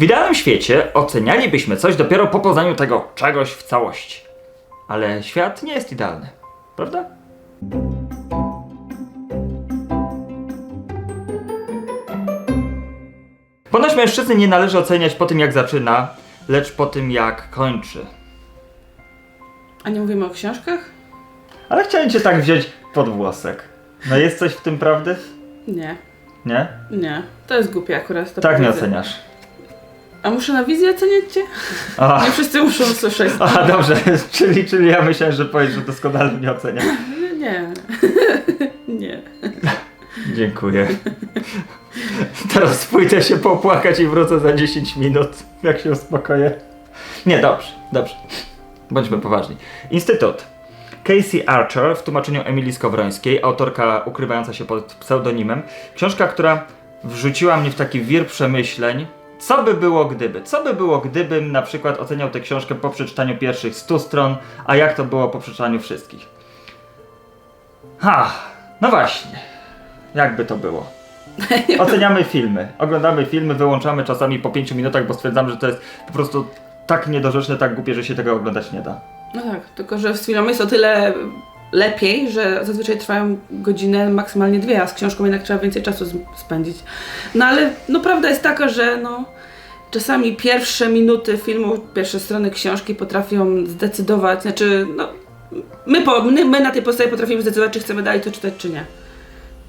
W idealnym świecie ocenialibyśmy coś dopiero po poznaniu tego czegoś w całości. Ale świat nie jest idealny, prawda? Ponoć mężczyzny nie należy oceniać po tym jak zaczyna, lecz po tym jak kończy. A nie mówimy o książkach? Ale chciałem cię tak wziąć pod włosek. No jest coś w tym prawdy? Nie, Nie? nie. To jest głupie akurat. To Tak nie oceniasz. A muszę na wizję oceniać cię? Aha, Nie wszyscy muszą słyszeć. aha dobrze, czyli, czyli ja myślałem, że powiesz, że doskonale mnie oceniam. Nie. nie. Dziękuję. Teraz pójdę się popłakać i wrócę za 10 minut, jak się uspokoję. Nie, dobrze, dobrze. Bądźmy poważni. Instytut. Casey Archer w tłumaczeniu Emilii Skowrońskiej, autorka ukrywająca się pod pseudonimem. Książka, która wrzuciła mnie w taki wir przemyśleń. Co by było gdyby? Co by było gdybym na przykład oceniał tę książkę po przeczytaniu pierwszych 100 stron, a jak to było po przeczytaniu wszystkich? Ha, no właśnie. Jakby to było? Oceniamy filmy. Oglądamy filmy, wyłączamy czasami po 5 minutach, bo stwierdzamy, że to jest po prostu tak niedorzeczne, tak głupie, że się tego oglądać nie da. No tak, tylko że z filmem jest o tyle lepiej, że zazwyczaj trwają godzinę, maksymalnie dwie, a z książką jednak trzeba więcej czasu spędzić. No ale no prawda jest taka, że no czasami pierwsze minuty filmu, pierwsze strony książki potrafią zdecydować, znaczy no my, po, my, my na tej podstawie potrafimy zdecydować, czy chcemy dalej to czytać, czy nie.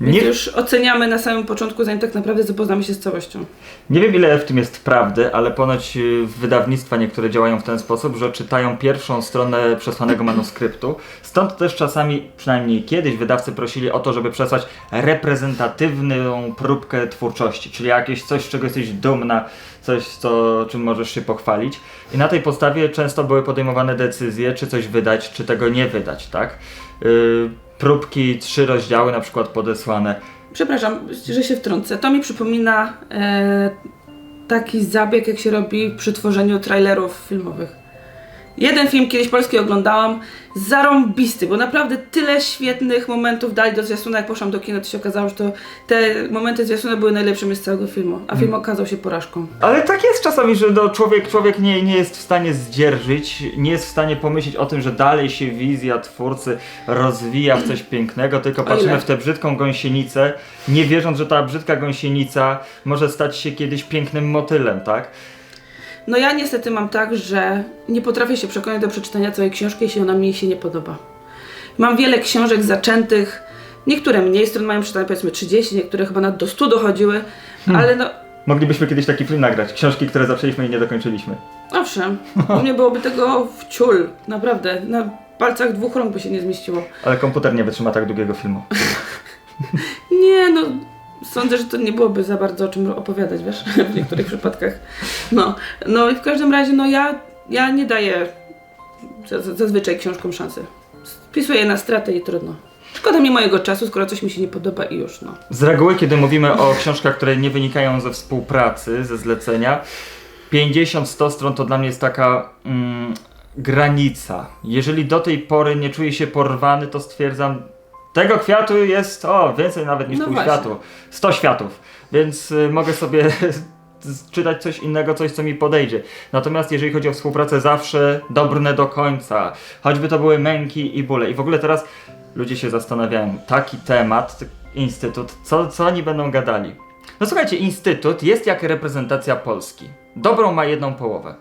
Więc Nie, już oceniamy na samym początku, zanim tak naprawdę zapoznamy się z całością. nie wiem ile w tym jest prawdy, ale ponoć y, wydawnictwa niektóre działają w ten sposób, że czytają pierwszą stronę przesłanego manuskryptu. Stąd też czasami, przynajmniej kiedyś, wydawcy prosili o to, żeby przesłać reprezentatywną próbkę twórczości, czyli jakieś coś, z czego jesteś dumna, coś, co, czym możesz się pochwalić. I na tej podstawie często były podejmowane decyzje, czy coś wydać, czy tego nie wydać, tak? Yy, próbki, trzy rozdziały na przykład podesłane. Przepraszam, że się wtrącę. To mi przypomina e, taki zabieg, jak się robi przy tworzeniu trailerów filmowych. Jeden film kiedyś polski oglądałam, zarąbisty, bo naprawdę tyle świetnych momentów dali do zwiastuna, jak poszłam do kina, to się okazało, że to te momenty zwiastuna były najlepszymi z całego filmu, a film okazał się porażką. Ale tak jest czasami, że no, człowiek, człowiek nie, nie jest w stanie zdzierżyć, nie jest w stanie pomyśleć o tym, że dalej się wizja twórcy rozwija w coś pięknego, tylko patrzymy w tę brzydką gąsienicę, nie wierząc, że ta brzydka gąsienica może stać się kiedyś pięknym motylem, tak? No ja niestety mam tak, że nie potrafię się przekonać do przeczytania całej książki, jeśli ona mi się nie podoba. Mam wiele książek zaczętych, niektóre mniej stron mają przeczytane powiedzmy 30, niektóre chyba nawet do 100 dochodziły, ale no Moglibyśmy kiedyś taki film nagrać, książki, które zaczęliśmy i nie dokończyliśmy. owszem, u mnie byłoby tego w ciul, naprawdę, na palcach dwóch rąk by się nie zmieściło. Ale komputer nie wytrzyma tak długiego filmu. Nie no, sądzę, że to nie byłoby za bardzo o czym opowiadać, wiesz, w niektórych przypadkach. No, no i w każdym razie, no ja, ja nie daję za- zazwyczaj książkom szansy. Spisuję na stratę i trudno. Szkoda mi mojego czasu, skoro coś mi się nie podoba i już, no. Z reguły, kiedy mówimy o książkach, które nie wynikają ze współpracy, ze zlecenia, 50-100 stron to dla mnie jest taka mm, granica. Jeżeli do tej pory nie czuję się porwany, to stwierdzam, tego kwiatu jest, o, więcej nawet niż No pół właśnie. światu. 100 światów. Więc y, mogę sobie czytać coś innego, coś co mi podejdzie. Natomiast jeżeli chodzi o współpracę, zawsze dobrne do końca. Choćby to były męki i bóle. I w ogóle teraz ludzie się zastanawiają, taki temat, instytut, co, co oni będą gadali? No słuchajcie, instytut jest jak reprezentacja Polski. Dobrą ma jedną połowę.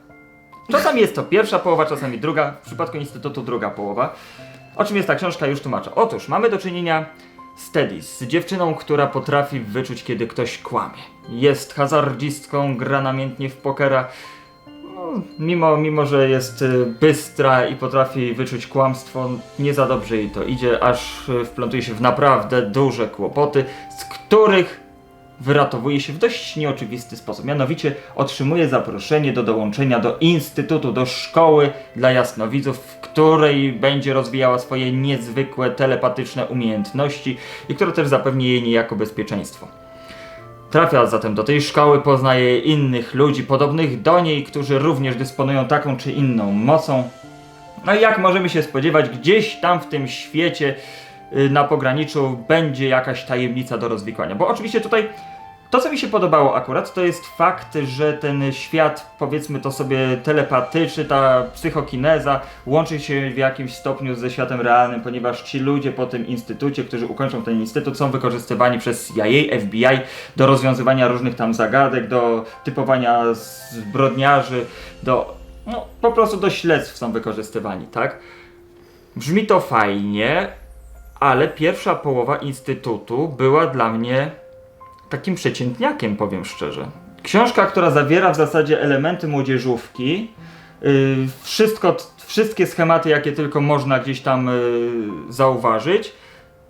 Czasami jest to pierwsza połowa, czasami druga, w przypadku instytutu druga połowa. O czym jest ta książka, już tłumaczę. Otóż mamy do czynienia z Teddy, z dziewczyną, która potrafi wyczuć, kiedy ktoś kłamie. Jest hazardzistką, gra namiętnie w pokera. No, mimo, mimo, że jest y, bystra i potrafi wyczuć kłamstwo, nie za dobrze jej to idzie, aż y, wplątuje się w naprawdę duże kłopoty, z których wyratowuje się w dość nieoczywisty sposób. Mianowicie otrzymuje zaproszenie do dołączenia do instytutu, do szkoły dla jasnowidzów, w której będzie rozwijała swoje niezwykłe telepatyczne umiejętności i która też zapewni jej niejako bezpieczeństwo. Trafia zatem do tej szkoły, poznaje innych ludzi podobnych do niej, którzy również dysponują taką czy inną mocą. No i jak możemy się spodziewać, gdzieś tam w tym świecie y, na pograniczu będzie jakaś tajemnica do rozwikłania. Bo oczywiście tutaj To, co mi się podobało akurat, to jest fakt, że ten świat, powiedzmy to sobie telepatyczny, ta psychokineza, łączy się w jakimś stopniu ze światem realnym, ponieważ ci ludzie po tym instytucie, którzy ukończą ten instytut, są wykorzystywani przez CIA, FBI do rozwiązywania różnych tam zagadek, do typowania zbrodniarzy, do. No, po prostu do śledztw są wykorzystywani, tak? Brzmi to fajnie, ale pierwsza połowa instytutu była dla mnie takim przeciętniakiem, powiem szczerze. Książka, która zawiera w zasadzie elementy młodzieżówki, yy, wszystko, wszystkie schematy, jakie tylko można gdzieś tam yy, zauważyć,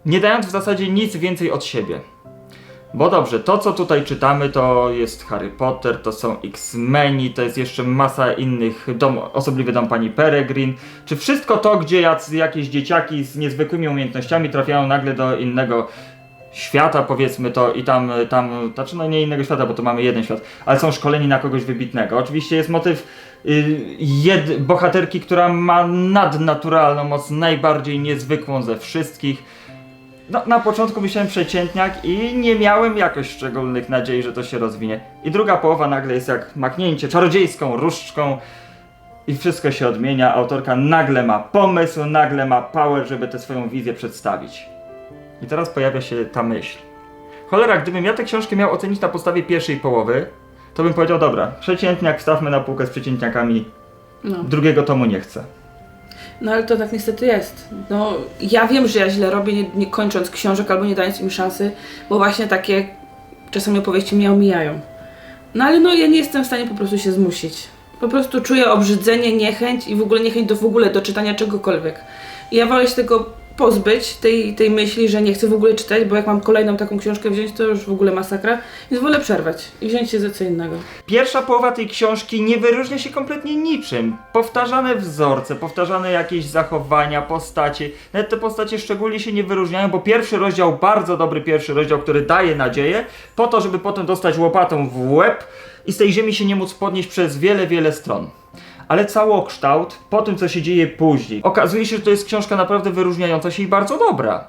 nie dając w zasadzie nic więcej od siebie. Bo dobrze, to co tutaj czytamy to jest Harry Potter, to są X-Meni, to jest jeszcze masa innych, dom, osobliwy dom pani Peregrine, czy wszystko to, gdzie jacy, jakieś dzieciaki z niezwykłymi umiejętnościami trafiają nagle do innego świata, powiedzmy to, i tam, tam, znaczy no nie innego świata, bo to mamy jeden świat, ale są szkoleni na kogoś wybitnego. Oczywiście jest motyw y, jed, bohaterki, która ma nadnaturalną moc, najbardziej niezwykłą ze wszystkich. No, na początku myślałem przeciętniak i nie miałem jakoś szczególnych nadziei, że to się rozwinie. I druga połowa nagle jest jak maknięcie czarodziejską różdżką i wszystko się odmienia. Autorka nagle ma pomysł, nagle ma power, żeby tę swoją wizję przedstawić. I teraz pojawia się ta myśl. Cholera, gdybym ja tę książkę miał ocenić na podstawie pierwszej połowy, to bym powiedział, dobra, przeciętniak wstawmy na półkę z przeciętniakami, No. drugiego tomu nie chcę. no ale to tak niestety jest. No, ja wiem, że ja źle robię, nie, nie kończąc książek albo nie dając im szansy, bo właśnie takie czasami opowieści mnie omijają. No ale no ja nie jestem w stanie po prostu się zmusić. Po prostu czuję obrzydzenie, niechęć i w ogóle niechęć do w ogóle do czytania czegokolwiek. I ja wolę się tego pozbyć, tej, tej myśli, że nie chcę w ogóle czytać, bo jak mam kolejną taką książkę wziąć, to już w ogóle masakra. Więc wolę przerwać i wziąć się za co innego. Pierwsza połowa tej książki nie wyróżnia się kompletnie niczym. Powtarzane wzorce, powtarzane jakieś zachowania, postacie. Nawet te postacie szczególnie się nie wyróżniają, bo pierwszy rozdział, bardzo dobry pierwszy rozdział, który daje nadzieję, po to, żeby potem dostać łopatą w łeb i z tej ziemi się nie móc podnieść przez wiele, wiele stron. Ale całokształt, po tym co się dzieje później, okazuje się, że to jest książka naprawdę wyróżniająca się i bardzo dobra.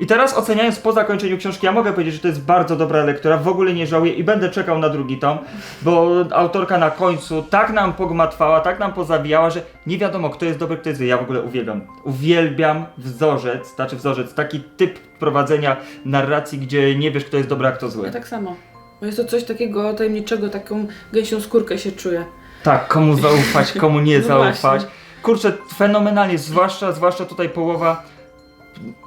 I teraz oceniając po zakończeniu książki, ja mogę powiedzieć, że to jest bardzo dobra lektura, w ogóle nie żałuję i będę czekał na drugi tom, bo autorka na końcu tak nam pogmatwała, tak nam pozawijała, że nie wiadomo kto jest dobry, kto jest zły. Ja w ogóle uwielbiam, uwielbiam wzorzec, znaczy wzorzec, taki typ prowadzenia narracji, gdzie nie wiesz kto jest dobry, a kto zły. Ja tak samo. Jest to coś takiego tajemniczego, taką gęsią skórkę się czuję. Tak, komu zaufać, komu nie No zaufać. Kurczę, fenomenalnie, zwłaszcza, zwłaszcza tutaj połowa,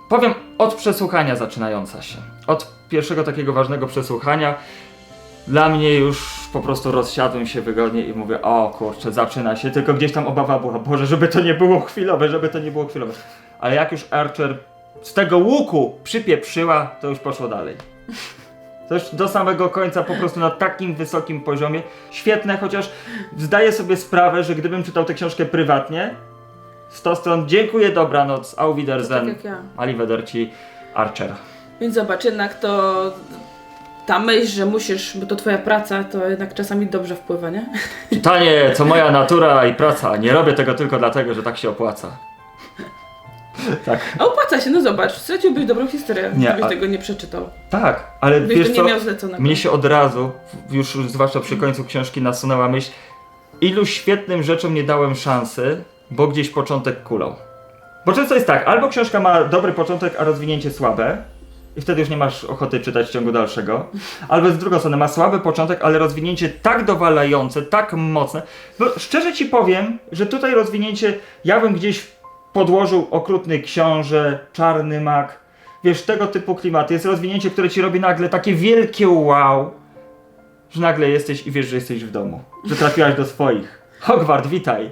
powiem, od przesłuchania zaczynająca się. Od pierwszego takiego ważnego przesłuchania. Dla mnie już po prostu rozsiadłem się wygodnie i mówię, o kurczę, zaczyna się, tylko gdzieś tam obawa była, Boże, żeby to nie było chwilowe, żeby to nie było chwilowe. Ale jak już Archer z tego łuku przypieprzyła, to już poszło dalej. Już do samego końca po prostu na takim wysokim poziomie. Świetne, chociaż zdaję sobie sprawę, że gdybym czytał tę książkę prywatnie, 100 stron, dziękuję, dobranoc, Tak Wiedersehen, jak ja. Arrivederci, Archer. Więc zobacz, jednak to ta myśl, że musisz, bo to twoja praca, to jednak czasami dobrze wpływa, nie? Czytanie, co moja natura i praca. Nie robię tego tylko dlatego, że tak się opłaca. Tak. A opłaca się, no zobacz, straciłbyś dobrą historię, Nie, gdybyś a- tego nie przeczytał. Tak, ale wiesz nie co, miał zleconego. mnie się od razu, już zwłaszcza przy końcu książki nasunęła myśl, ilu świetnym rzeczom nie dałem szansy, bo gdzieś początek kulał. Bo często jest tak, albo książka ma dobry początek, a rozwinięcie słabe, i wtedy już nie masz ochoty czytać ciągu dalszego. Albo z drugiej strony ma słaby początek, ale rozwinięcie tak dowalające, tak mocne. Bo szczerze ci powiem, że tutaj rozwinięcie, ja bym gdzieś podłożył okrutny książę, czarny mak, wiesz, tego typu klimaty. Jest rozwinięcie, które ci robi nagle takie wielkie wow, że nagle jesteś i wiesz, że jesteś w domu. Że trafiłaś do swoich. Hogwart, witaj.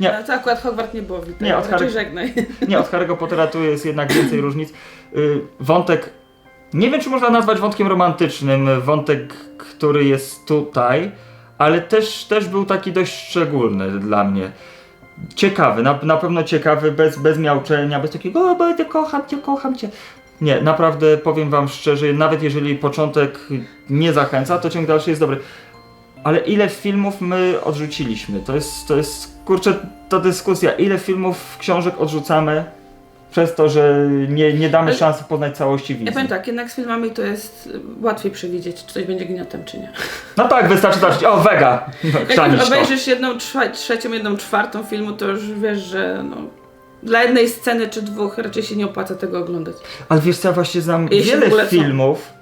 nie. Ale to akurat Hogwart nie było widać. Nie, od Harry- żegnaj. Nie, od Harry'ego Pottera tu jest jednak więcej różnic. Y, wątek, nie wiem czy można nazwać wątkiem romantycznym, wątek, który jest tutaj, ale też, też był taki dość szczególny dla mnie. Ciekawy, na, na pewno ciekawy, bez, bez miauczenia, bez takiego o, będę kocham cię, kocham cię. Nie, naprawdę powiem wam szczerze, nawet jeżeli początek nie zachęca, to ciąg dalszy jest dobry. Ale ile filmów my odrzuciliśmy? To jest, to jest, kurczę, ta dyskusja. Ile filmów, książek odrzucamy? Przez to, że nie, nie damy Ale- szansy poznać całości Ja wizji. powiem tak, jednak z filmami to jest łatwiej przewidzieć, czy coś będzie gniotem, czy nie. No tak, wystarczy zobaczyć, o wega, no, Jak to. obejrzysz jedną trzecią, jedną czwartą filmu, to już wiesz, że no, dla jednej sceny czy dwóch raczej się nie opłaca tego oglądać. Ale wiesz co, ja właśnie znam Jeśli wiele filmów,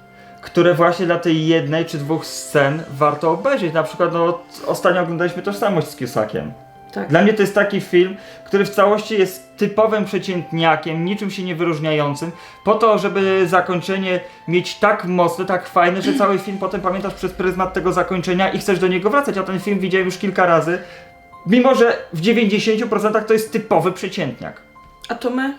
które właśnie dla tej jednej czy dwóch scen warto obejrzeć. Na przykład, no, ostatnio oglądaliśmy Tożsamość z Cusakiem. Tak. Dla mnie to jest taki film, który w całości jest typowym przeciętniakiem, niczym się nie wyróżniającym, po to, żeby zakończenie mieć tak mocne, tak fajne, że cały film potem pamiętasz przez pryzmat tego zakończenia i chcesz do niego wracać. Ja ten film widziałem już kilka razy, mimo że w 90% to jest typowy przeciętniak. A to my?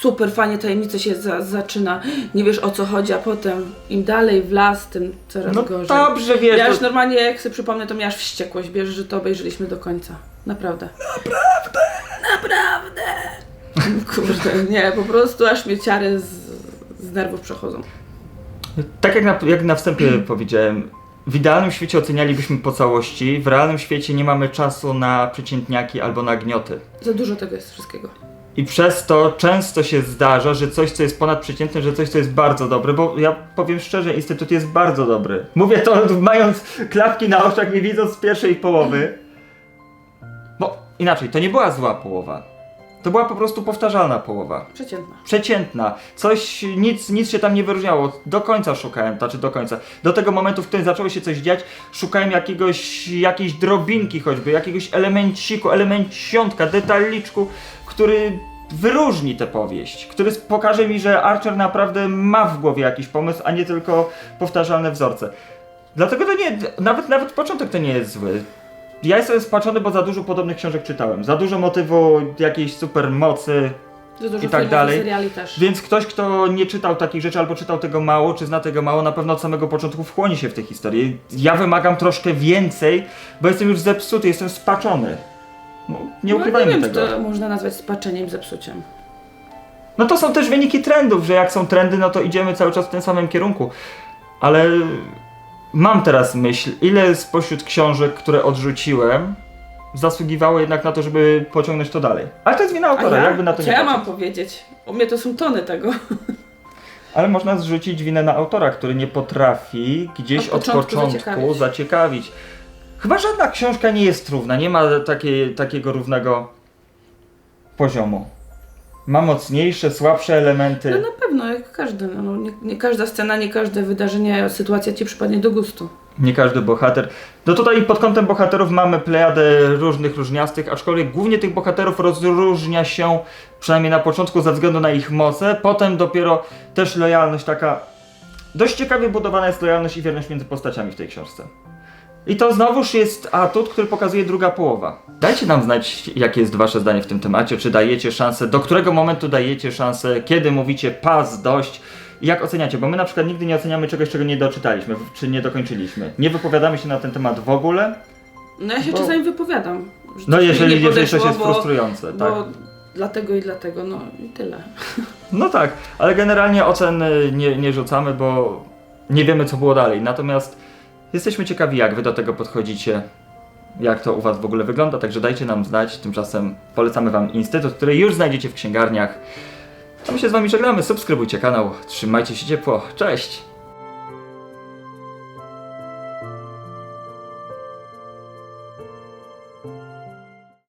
Super, fajnie tajemnica się za, zaczyna. Nie wiesz o co chodzi, a potem im dalej w las, tym coraz No gorzej. dobrze, wiesz, Ja to- już normalnie, jak sobie przypomnę, to miałaś wściekłość, wiesz, że to obejrzeliśmy do końca. Naprawdę. Naprawdę! Naprawdę! Kurde, nie, po prostu aż mnie ciary z, z nerwów przechodzą. Tak jak na, jak na wstępie powiedziałem, w idealnym świecie ocenialibyśmy po całości, w realnym świecie nie mamy czasu na przeciętniaki albo na gnioty. Za dużo tego jest wszystkiego. I przez to często się zdarza, że coś, co jest ponadprzeciętne, że coś, co jest bardzo dobre, bo ja powiem szczerze, Instytut jest bardzo dobry. Mówię to mając klapki na oczach, nie widząc z pierwszej połowy. Bo inaczej, to nie była zła połowa. To była po prostu powtarzalna połowa. Przeciętna. przeciętna. Coś, nic, nic się tam nie wyróżniało. Do końca szukałem, znaczy do końca. Do tego momentu, w którym zaczęło się coś dziać, szukałem jakiegoś, jakiejś drobinki choćby, jakiegoś elemenciku, elemenciątka, detaliczku, który wyróżni tę powieść, który pokaże mi, że Archer naprawdę ma w głowie jakiś pomysł, a nie tylko powtarzalne wzorce. Dlatego to nie, nawet, nawet początek to nie jest zły. Ja jestem spaczony, bo za dużo podobnych książek czytałem. Za dużo motywu jakiejś super mocy, Za dużo I tak dalej. więc ktoś, kto nie czytał takich rzeczy, albo czytał tego mało, czy zna tego mało, na pewno od samego początku wchłonie się w tę historię. Ja wymagam troszkę więcej, bo jestem już zepsuty, jestem spaczony. No, nie no, ukrywajmy nie wiem, tego. czy to można nazwać spaczeniem, zepsuciem. No to są też wyniki trendów, że jak są trendy, no to idziemy cały czas w tym samym kierunku. Ale mam teraz myśl, ile spośród książek, które odrzuciłem, zasługiwało jednak na to, żeby pociągnąć to dalej. Ale to jest wina autora, ja? jakby na to Co nie ja patrzeć. mam powiedzieć? U mnie to są tony tego. Ale można zrzucić winę na autora, który nie potrafi gdzieś Od od początku początku, zaciekawić. Chyba żadna książka nie jest równa, nie ma takiego równego poziomu. Ma mocniejsze, słabsze elementy. No na pewno, jak każdy. No, no, nie, nie każda scena, nie każde wydarzenie, sytuacja ci przypadnie do gustu. Nie każdy bohater. No tutaj pod kątem bohaterów mamy plejadę różnych, różniastych, aczkolwiek głównie tych bohaterów rozróżnia się, przynajmniej na początku, ze względu na ich moce. Potem dopiero też lojalność taka. Dość ciekawie budowana jest lojalność i wierność między postaciami w tej książce. I to znowuż jest atut, który pokazuje druga połowa. Dajcie nam znać, jakie jest wasze zdanie w tym temacie. Czy dajecie szansę, do którego momentu dajecie szansę, kiedy mówicie pas, dość. Jak oceniacie? Bo my na przykład nigdy nie oceniamy czegoś, czego nie doczytaliśmy, czy nie dokończyliśmy. Nie wypowiadamy się na ten temat w ogóle. No ja się Bo- czasami wypowiadam. że No jeżeli, nie jeżeli coś podeszło, jest bo, frustrujące, tak? Bo dlatego i dlatego, no i tyle. No tak, ale generalnie ocen y, nie, nie rzucamy, bo nie wiemy co było dalej. Natomiast jesteśmy ciekawi jak wy do tego podchodzicie, jak to u was w ogóle wygląda, także dajcie nam znać. Tymczasem polecamy wam Instytut, który już znajdziecie w księgarniach. A my się z wami żegnamy, subskrybujcie kanał, trzymajcie się ciepło, cześć!